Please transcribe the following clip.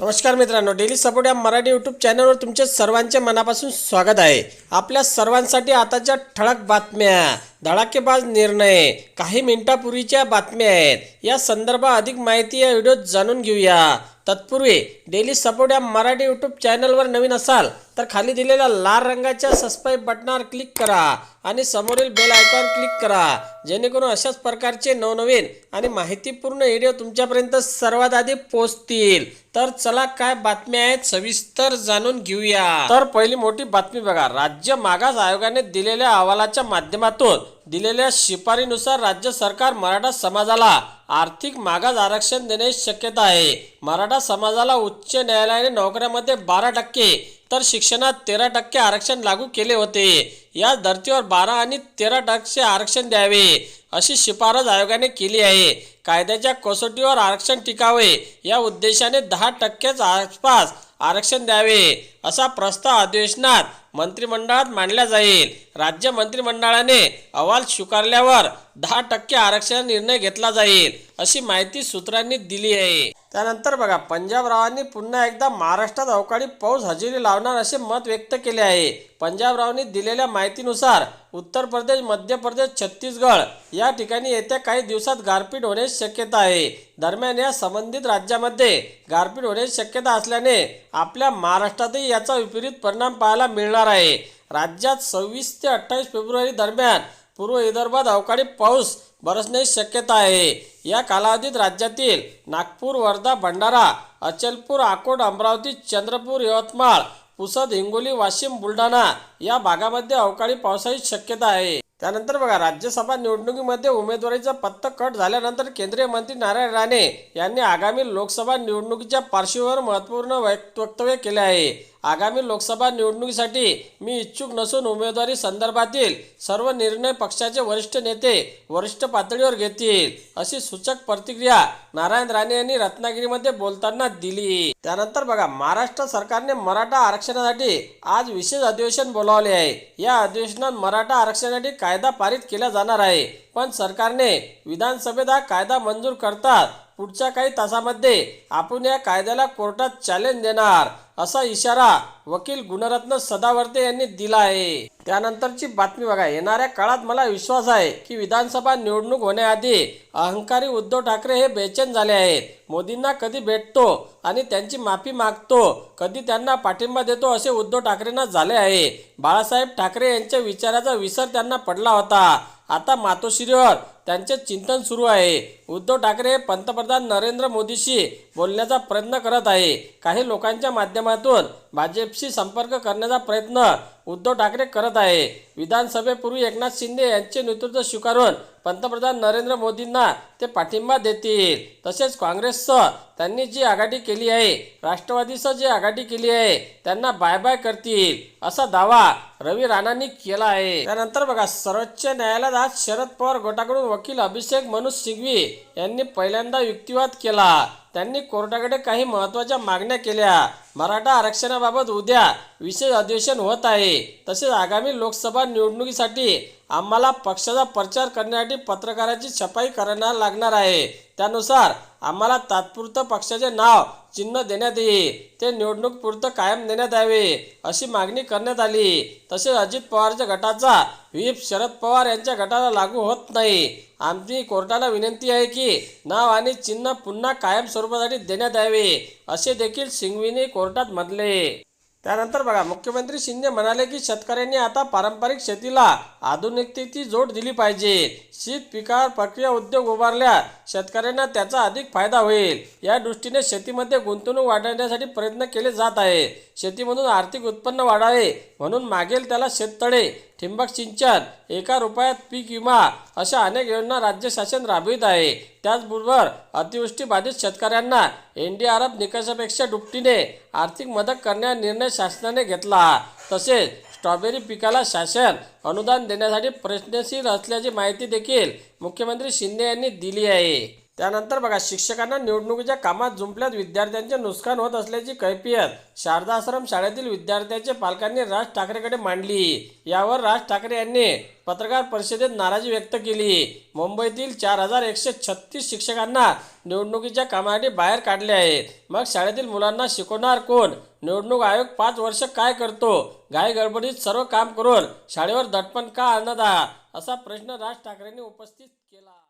नमस्कार मित्रांनो daily support या मराठी यूट्यूब चॅनलवर तुमचे सर्वांचे मनापासून स्वागत आहे. आपल्या सर्वांसाठी आताच्या ठळक बातम्या. धडाकेबाज निर्णय. काही मिनिटापूर्वीच्या बातम्या आहेत. या संदर्भात अधिक माहिती या व्हिडिओत जाणून घेऊया. तत्पूर्वी डेली सपोर्ट या मराठी यूट्यूब चॅनलवर नवीन असाल तर खाली दिलेल्या लाल रंगाच्या सबस्क्राईब बटनावर क्लिक करा आणि समोरील बेल आयकॉन क्लिक करा. जेणेकरून अशाच प्रकारचे नवनवीन आणि माहितीपूर्ण व्हिडिओ तुमच्यापर्यंत सर्वात आधी पोहोचतील. तर चला काय बातम्या आहेत सविस्तर जाणून घेऊया. तर पहिली मोठी बातमी बघा. राज्य मागास आयोगाने दिलेल्या अहवालाच्या माध्यमातून दिलेल्या शिफारीनुसार राज्य सरकार मराठा समाजाला आर्थिक मागास आरक्षण देण्याची शक्यता आहे. मराठा समाजाला उच्च न्यायालयाने नोकऱ्यामध्ये बारा टक्के तर शिक्षणात तेरा टक्के आरक्षण लागू केले होते. या धर्तीवर बारा आणि तेरा टक्के आरक्षण द्यावे अशी शिफारस आयोगाने केली आहे. कायद्याच्या कसोटीवर आरक्षण टिकावे या उद्देशाने दहा टक्केच आसपास आरक्षण द्यावे असा प्रस्ताव अधिवेशनात मंत्रिमंडळात मांडला जाईल. राज्य मंत्रिमंडळाने अहवाल स्वीकारल्यावर दहा टक्के आरक्षण निर्णय घेतला जाईल अशी माहिती सूत्रांनी दिली आहे. त्यानंतर बघा पंजाबरावांनी पुन्हा एकदा महाराष्ट्रात अवकाळी पाऊस हजेरी लावणार असे मत व्यक्त केले आहे. पंजाबरावांनी दिलेल्या माहितीनुसार उत्तर प्रदेश मध्य प्रदेश छत्तीसगड या ठिकाणी येत्या काही दिवसात गारपीट होण्याची शक्यता आहे. दरम्यान या संबंधित राज्यामध्ये गारपीट होण्याची शक्यता असल्याने आपल्या महाराष्ट्रातही याचा विपरीत परिणाम पाहायला मिळणार आहे. राज्यात सव्वीस ते अठ्ठावीस फेब्रुवारी दरम्यान पूर्व विदर्भात अवकाळी पाऊस बरसण्याची शक्यता आहे. या कालावधीत राज्यातील नागपूर वर्धा भंडारा अचलपूर अकोट अमरावती चंद्रपूर यवतमाळ पुसद हिंगोली वाशिम बुलढाणा या भागामध्ये अवकाळी पावसाची शक्यता आहे. त्यानंतर बघा राज्यसभा निवडणुकीमध्ये उमेदवारीचा पत्ता कट झाल्यानंतर केंद्रीय मंत्री नारायण राणे यांनी आगामी लोकसभा निवडणुकीच्या पार्श्वभूमीवर महत्त्वपूर्ण वक्तव्य केले आहे. आगामी लोकसभा निवडणुकीसाठी मी इच्छुक नसून उमेदवारी संदर्भातील सर्व निर्णय पक्षाचे वरिष्ठ नेते वरिष्ठ पातळीवर घेतील अशी सूचक प्रतिक्रिया नारायण राणे यांनी रत्नागिरीमध्ये बोलताना दिली. त्यानंतर बघा महाराष्ट्र सरकारने मराठा आरक्षणासाठी आज विशेष अधिवेशन बोलावले आहे. या अधिवेशनात मराठा आरक्षणासाठी कायदा पारित केला जाणार आहे. पण सरकारने विधानसभेत हा कायदा मंजूर करतात पुढच्या काही तासामध्ये आपण या कायद्याला कोर्टात चॅलेंज देणार असा इशारा वकील गुणरत्न सदावर्ते यांनी दिला आहे. त्यानंतरची बातमी बघा येणाऱ्या काळात मला विश्वास आहे की विधानसभा निवडणूक होण्याआधी अहंकारी उद्धव ठाकरे हे बेचैन झाले आहेत. मोदींना कधी भेटतो आणि त्यांची माफी मागतो कधी त्यांना पाठिंबा देतो असे उद्धव ठाकरेंना झाले आहे. बाळासाहेब ठाकरे यांच्या विचाराचा विसर त्यांना पडला होता. आता मातोश्रीवर त्यांचे चिंतन सुरू आहे. उद्धव ठाकरे हे पंतप्रधान नरेंद्र मोदीशी बोलण्याचा प्रयत्न करत आहे. काही लोकांच्या माध्यमातून भाजपशी संपर्क करण्याचा प्रयत्न उद्धव ठाकरे करत आहे. विधानसभेपूर्वी एकनाथ शिंदे यांचे नेतृत्व स्वीकारून पंतप्रधान नरेंद्र मोदींना ते पाठिंबा देतील. तसेच काँग्रेससह त्यांनी जी आघाडी केली आहे राष्ट्रवादीसह जी आघाडी केली आहे त्यांना बाय बाय करतील असा दावा रवी राणांनी केला आहे. त्यानंतर बघा सर्वोच्च न्यायालयात आज शरद पवार गटाकडून वकील अभिषेक मनु सिंघवी यांनी पहिल्यांदा युक्तिवाद केला. त्यांनी कोर्टाकडे काही महत्त्वाच्या मागण्या केल्या. मराठा आरक्षणाबाबत उद्या विशेष अधिवेशन होत आहे. तसेच आगामी लोकसभा निवडणुकीसाठी आम्हाला पक्षाचा प्रचार करण्यासाठी पत्रकाराची छपाई करायला लागणार आहे. त्यानुसार आम्हाला तात्पुरतं पक्षाचे नाव चिन्ह देण्यात येईल. ते निवडणूकपुरतं कायम देण्यात यावे अशी मागणी करण्यात आली. तसेच अजित पवारच्या गटाचा व्हीप शरद पवार यांच्या गटाला लागू होत नाही. आमची कोर्टाला विनंती आहे की नाव आणि चिन्ह पुन्हा कायम स्वरूपासाठी देण्यात यावे असे देखील सिंघवीने कोर्टात म्हटले. त्यानंतर बघा मुख्यमंत्री शिंदे म्हणाले की शेतकऱ्यांनी आता पारंपरिक शेतीला आधुनिकतेची जोड दिली पाहिजे. शीत पिकावर प्रक्रिया उद्योग उभारल्या शेतकऱ्यांना त्याचा अधिक फायदा होईल. या दृष्टीने शेतीमध्ये गुंतवणूक वाढवण्यासाठी प्रयत्न केले जात आहे शेतीमधून आर्थिक उत्पन्न वाढावे म्हणून मागेल त्याला शेततळे. ठिंबक सिंचन एका रुपयात पीक विमा अशा अनेक योजना राज्य शासन राबवित आहे. त्याचबरोबर अतिवृष्टी बाधित शेतकऱ्यांना एन डी आर एफ निकषापेक्षा दुपटीने आर्थिक मदत करण्याचा निर्णय शासनाने घेतला. तसेच स्ट्रॉबेरी पिकाला शासन अनुदान देण्यासाठी प्रयत्नशील असल्याची माहिती देखील मुख्यमंत्री शिंदे यांनी दिली आहे. त्यानंतर बघा शिक्षकांना निवडणुकीच्या कामात जुंपल्यात विद्यार्थ्यांचे नुकसान होत असल्याची कैफियत. शारदा आश्रम शाळेतील विद्यार्थ्यांचे पालकांनी राज ठाकरेकडे मांडली. यावर राज ठाकरे यांनी पत्रकार परिषदेत नाराजी व्यक्त केली. मुंबईतील चार हजार एकशे छत्तीस शिक्षकांना निवडणुकीच्या कामासाठी बाहेर काढले आहेत मग शाळेतील मुलांना शिकवणार कोण? निवडणूक आयोग पाच वर्ष काय करतो? घाई गडबडीत सर्व काम करून शाळेवर दडपण का आणत आहात असा प्रश्न राज ठाकरेंनी उपस्थित केला.